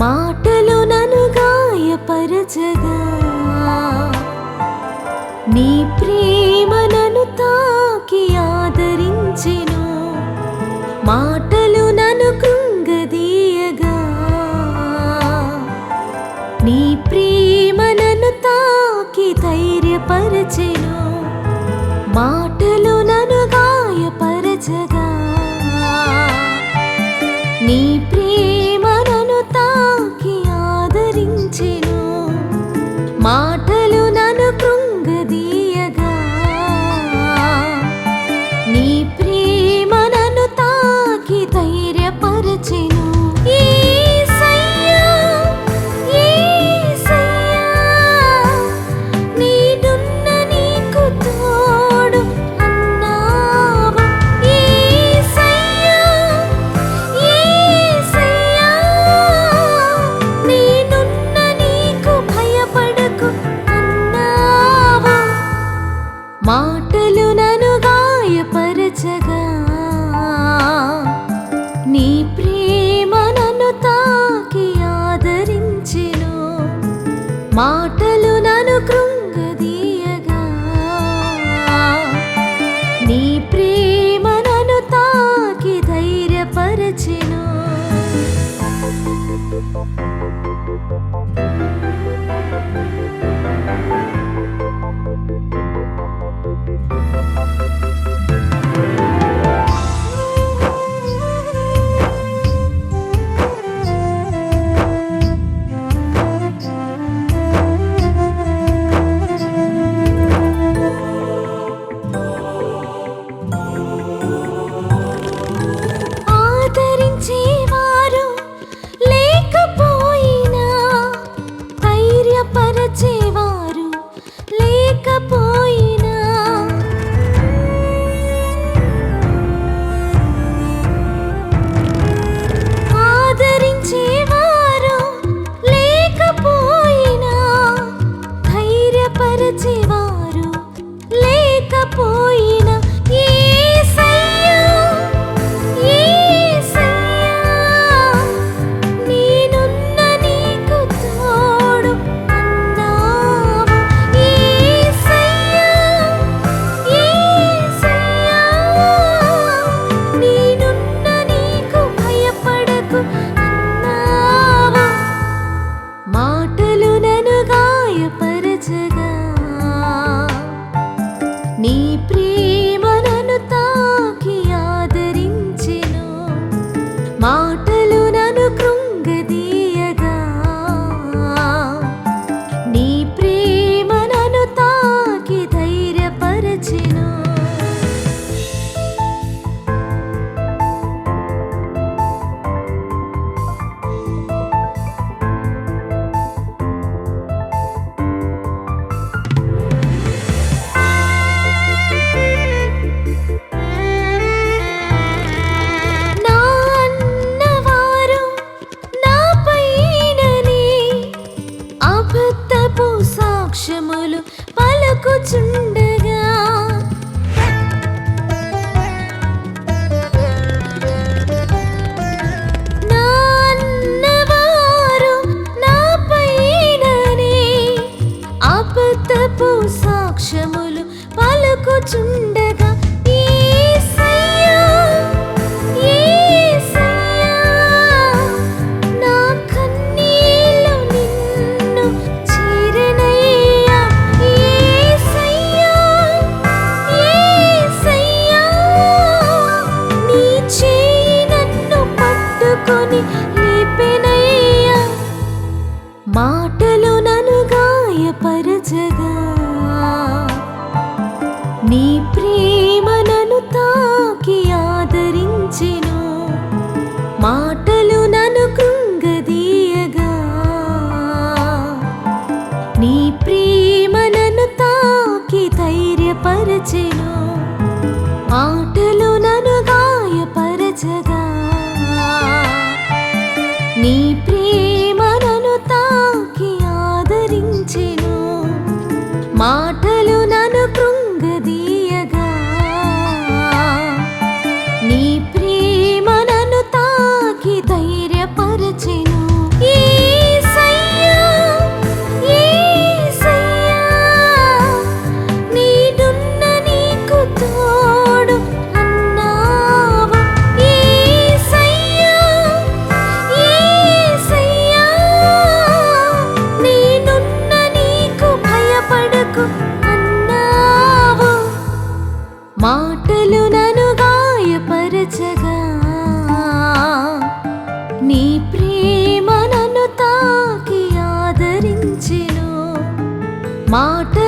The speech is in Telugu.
మాటలు నను గాయపరచగా. నీ ప్రేమ నను తాకి ఆదరించెను. మాటలు నను కృంగదీయగా. నీ ప్రేమ నను తాకి ధైర్యపరచెను. మాట மாட்டு నీ ప్రేమనను తాకి ఆదరించెను. మాటలు నన్ను కృంగదీయగా. నీ ప్రేమనను తాకి ధైర్యపరచెను. మాటలు నను గాయపరచగా. నీ ప్రేమ నన్ను తాకి ఆదరించెను. మాట